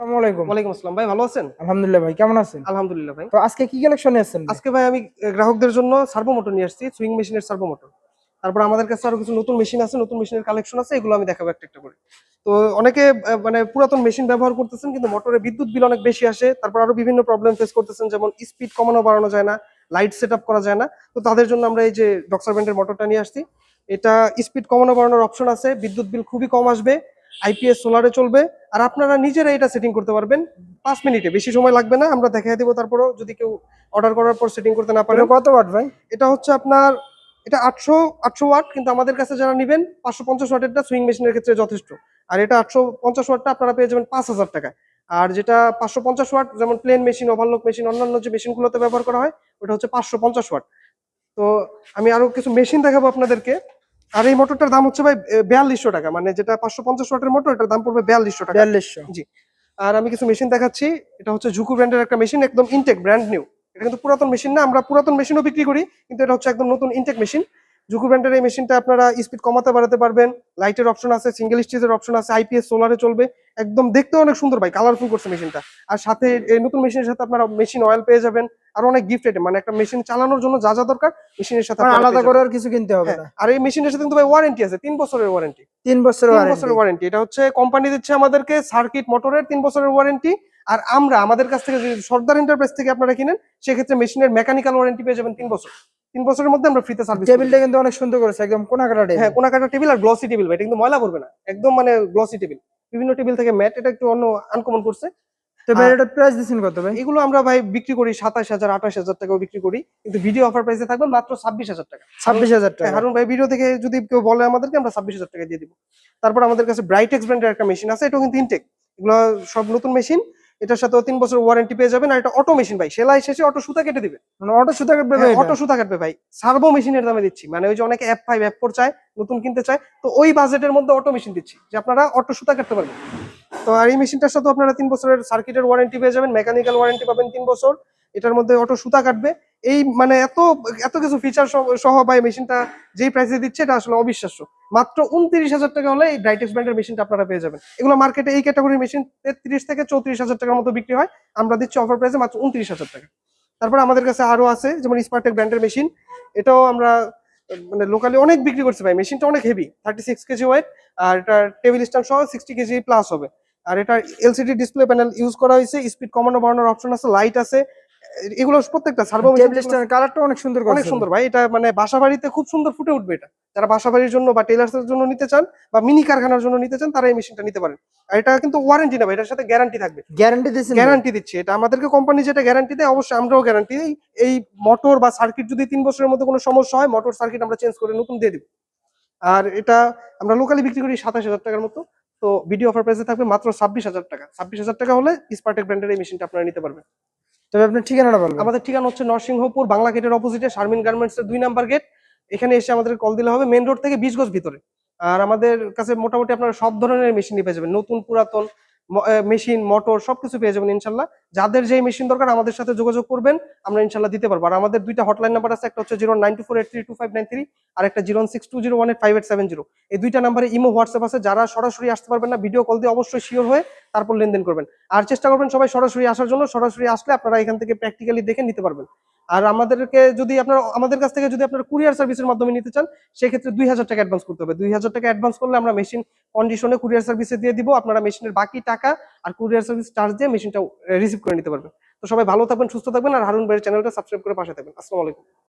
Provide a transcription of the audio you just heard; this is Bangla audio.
ওয়ালাইকুম আসসালাম। ভাই ভালো আছেন? আলহামদুলিল্লাহ ভাই কেমন আছেন? আলহামদুলিল্লাহ ভাই। তো আজকে কি কালেকশন আজকে ভাই আমি গ্রাহকদের জন্য সার্ভো মোটর নিয়ে আসছি সুইং মেশিনের সার্ভো মোটর তারপর আমাদের কাছে আরও কিছু নতুন মেশিন আছে নতুন মেশিনের কালেকশন আছে এগুলো আমি দেখাবো একটা একটা করে। তো অনেকে মানে পুরাতন মেশিন ব্যবহার করতেছেন কিন্তু মোটরে বিদ্যুৎ বিল অনেক বেশি আসে। তারপর আরও বিভিন্ন প্রবলেম ফেস করতেছেন যেমন স্পিড কমানো বাড়ানো যায় না লাইট সেট আপ করা যায় না। তো তাদের জন্য আমরা এই যে ডক্সার ব্যান্ডের মোটরটা নিয়ে আসছি। এটা স্পিড কমানো বাড়ানোর অপশন আছে বিদ্যুৎ বিল খুবই কম আসবে। আইপিএস সোলারে চলবে আর আপনারা নিজেরা এটা সেটিং করতে পারবেন। পাঁচ মিনিটে বেশি সময় লাগবে না আমরা দেখাই দেবো তারপরও যদি কেউ অর্ডার করার পর সেটিং করতে না পারেন। এটা কত ওয়াট ভাই? এটা হচ্ছে আপনার এটা আটশো আটশো ওয়াট কিন্তু আমাদের কাছে যারা নেবেন পাঁচশো পঞ্চাশ ওয়াটেরটা সুইং মেশিনের ক্ষেত্রে যথেষ্ট। আর এটা আটশো পঞ্চাশ ওয়াটটা আপনারা পেয়ে যাবেন পাঁচ হাজার টাকায়। আর যেটা পাঁচশো পঞ্চাশ ওয়াট যেমন প্লেন মেশিন ওভারলোক মেশিন অন্যান্য যে মেশিনগুলোতে ব্যবহার করা হয় ওটা হচ্ছে পাঁচশো পঞ্চাশ ওয়াট তো আমি আরও কিছু মেশিন দেখাবো আপনাদেরকে। আর এই মোটরটার দাম হচ্ছে ভাই বিয়াল্লিশশো টাকা। মানে যেটা পাঁচশো পঞ্চাশ ওয়াটের মোটর এটার দাম পড়বে বিয়াল্লিশশো টাকা। বিয়াল্লিশশো। জি। আর আমি কিছু মেশিন দেখাচ্ছি। এটা হচ্ছে ঝুকু ব্র্যান্ডের একটা মেশিন একদম ইনটেক ব্র্যান্ড নিউ এটা কিন্তু পুরাতন মেশিন না আমরা পুরাতন মেশিনও বিক্রি করি কিন্তু এটা হচ্ছে একদম নতুন ইনটেক মেশিন ঝুকু ব্র্যান্ডের এই মেশিনটা আপনারা স্পিড কমাতে বাড়াতে পারবেন। লাইটের অপশন আছে সিঙ্গেল স্টেজের অপশন আছে আইপিএস সোলারে চলবে। একদম দেখতে অনেক সুন্দর ভাই কালারফুল করছে মেশিনটা। আর সাথে এই নতুন মেশিনের সাথে আপনারা মেশিন অয়েল পেয়ে যাবেন। আর অনেক গিফট আইটেম মানে একটা মেশিন চালানোর জন্য যা যা দরকার মেশিনের সাথে মানে আলাদা করে আর কিছু কিনতে হবে হ্যাঁ, না আর এই মেশিনের সাথে কিন্তু ভাই ওয়ারেন্টি আছে তিন বছরের ওয়ারেন্টি তিন বছর তিন বছরের ওয়ারেন্টি এটা হচ্ছে কোম্পানি দিচ্ছে আমাদেরকে সার্কিট মোটরের তিন বছরের ওয়ারেন্টি আর আমরা আমাদের কাছ থেকে যদি সর্দার এন্টারপ্রাইজ থেকে আপনারা কিনেন সেক্ষেত্রে মেশিনের মেকানিক্যাল ওয়ারেন্টি পেয়ে যাবেন তিন বছর। তিন বছরের মধ্যে আমরা ফ্রিতে সার্ভিস টেবিলটা কিন্তু অনেক সুন্দর করেছে একদম কোনা কাটা হ্যাঁ কোনা কাটা টেবিল আর গ্লসি টেবিল এটা কিন্তু ময়লা করবে না একদম মানে গ্লসি টেবিল। বিভিন্ন টেবিল থেকে ম্যাট এটা একটু অন্য আনকমন করছে। তো ভাই এটা প্রাইস দিচ্ছেন কত ভাই? এগুলো আমরা ভাই বিক্রি করি সাতাশ হাজার আঠাশ হাজার টাকাও বিক্রি করি কিন্তু ভিডিও অফার প্রাইসে থাকবে মাত্র ছাব্বিশ হাজার টাকা। ছাব্বিশ হাজার হ্যাঁ, টাকা। হারুন ভাই ভিডিও থেকে যদি কেউ বলে আমাদেরকে আমরা ছাব্বিশ হাজার টাকা দিয়ে দিব। তারপর আমাদের কাছে ব্রাইটেক্স ব্র্যান্ডের একটা মেশিন আছে এটাও কিন্তু ইনটেক এগুলো সব নতুন মেশিন এটার সাথে তিন বছর ওয়ারেন্টি পেয়ে যাবেন আর এটা অটো মেশিন ভাই। সেলাই শেষে অটো সুতা কেটে দিবে মানে অটো সুতা কাটবে ভাই হ্যাঁ, অটো সুতা কাটবে ভাই। সার্ভো মেশিনের দামে দিচ্ছি। মানে ওই যে অনেকে অ্যাপ ফাইভ অ্যাপ ফোর চায় নতুন কিনতে চায় তো ওই বাজেটের মধ্যে অটো মেশিন দিচ্ছি যে আপনারা অটো সুতা কাটতে পারবেন। তো আর এই মেশিনটার সাথে আপনারা তিন বছরের সার্কিটের ওয়ারেন্টি পেয়ে যাবেন মেকানিক্যাল ওয়ারেন্টি পাবেন তিন বছর। এটার মধ্যে অটো সুতা কাটবে। এই মানে এত এত কিছু ফিচার সহ বা এই মেশিনটা যেই প্রাইসে দিচ্ছে, এটা আসলে অবিশ্বাস্য। মাত্র উনত্রিশ হাজার টাকা হলে এই ব্রাইটেক্স ব্র্যান্ডের মেশিনটা আপনারা পেয়ে যাবেন। এগুলো মার্কেটে এই ক্যাটাগরির মেশিন তেত্রিশ থেকে চৌত্রিশ হাজার টাকার মতো বিক্রি হয়। আমরা দিচ্ছি অফার প্রাইসে মাত্র উনত্রিশ হাজার টাকা। তারপর আমাদের কাছে আরও আছে, যেমন স্পার্টেক ব্র্যান্ডের মেশিন এটাও আমরা মানে লোকালি অনেক বিক্রি করছি ভাই। মেশিনটা অনেক heavy thirty six kg weight আর এটা টেবিল স্ট্যান্ড সহ সিক্সটি কেজি প্লাস হবে। আর এটা এলসিডি ডিসপ্লে প্যানেল ইউজ করা হয়েছে। স্পিড কমানো বাড়ানোর অপশন আছে লাইট আছে এগুলো প্রত্যেকটা সার্ভো কালারটা অনেক সুন্দর অনেক সুন্দর ভাই। এটা মানে বাসা বাড়িতে খুব সুন্দর ফুটে উঠবে এটা। যারা বাসা বাড়ির জন্য বা টেলার্স এর জন্য নিতে চান বা মিনি কারখানার জন্য নিতে চান তারা এই মেশিনটা নিতে পারেন। আর এটা কিন্তু ওয়ারেন্টি না ভাই এটার সাথে গ্যারান্টি থাকবে। গ্যারান্টি দিচ্ছেন ভাই? গ্যারান্টি দিচ্ছে। এটা আমাদেরকে কোম্পানি যেটা গ্যারান্টি দেয় অবশ্যই আমরাও গ্যারান্টি দিই। এই মোটর বা সার্কিট যদি তিন বছরের মধ্যে কোনো সমস্যা হয় মোটর সার্কিট আমরা চেঞ্জ করে নতুন দিয়ে দিব। আর এটা আমরা লোকালি বিক্রি করি সাতাশ হাজার টাকার মতো। তো ভিডিও অফার প্রাইসে থাকবে মাত্র ছাব্বিশ হাজার টাকা। ছাব্বিশ হাজার টাকা হলে স্পার্টেক ব্র্যান্ডের এই মেশিনটা আপনারা নিতে পারবেন। তবে আপনার ঠিকানাটা বলবেন। আমাদের ঠিকানা হচ্ছে নরসিংহপুর, বাংলা গেটের অপোজিটে শারমিন গার্মেন্টস এর দুই নাম্বার গেট। এখানে এসে আমাদের কল দিলে হবে মেন রোড থেকে বিশ গজ ভিতরে। আর আমাদের কাছে মোটামুটি আপনারা সব ধরনের মেশিনই পেয়ে যাবেন। নতুন পুরাতন মেশিন মোটর সবকিছু পেয়ে যাবেন ইনশাল্লাহ। যাদের যেই মেশিন দরকার আমাদের সাথে যোগাযোগ করবেন, আমরা ইনশাল্লাহ দিতে পারব। আর আমাদের দুইটা হটলাইন নাম্বার আছে, একটা হচ্ছে zero nine two four eight three two five nine three, আর একটা zero six two zero one eight five eight seven zero. এই দুইটা নাম্বারে ইমো হোয়াটসঅ্যাপ আছে, যারা সরাসরি আসতে পারবেন না ভিডিও কল দিয়ে অবশ্যই শিওর হয়ে তারপর লেনদেন করবেন। আর চেষ্টা করবেন সবাই সরাসরি আসার জন্য। সরাসরি আসলে আপনারা এখান থেকে প্র্যাকটিক্যালি দেখে নিতে পারবেন। আর আমাদেরকে যদি আপনার, আমাদের কাছ থেকে যদি আপনারা কুরিয়ার সার্ভিসের মাধ্যমে নিতে চান, সেক্ষেত্রে দুই হাজার টাকা অ্যাডভান্স করতে হবে। দুই হাজার টাকা অ্যাডভান্স করলে আমরা মেশিন কন্ডিশনে কুরিয়ার সার্ভিসে দিয়ে দিব। আপনারা মেশিনের বাকি টাকা আর কুরিয়ার সার্ভিস চার্জ দিয়ে মেশিনটা রিসিভ করে নিতে পারবেন। তো সবাই ভালো থাকবেন, সুস্থ থাকবেন। আর হারুন ভাইয়ের চ্যানেলটা সাবস্ক্রাইব করে পাশে থাকবেন। আসসালামু আলাইকুম।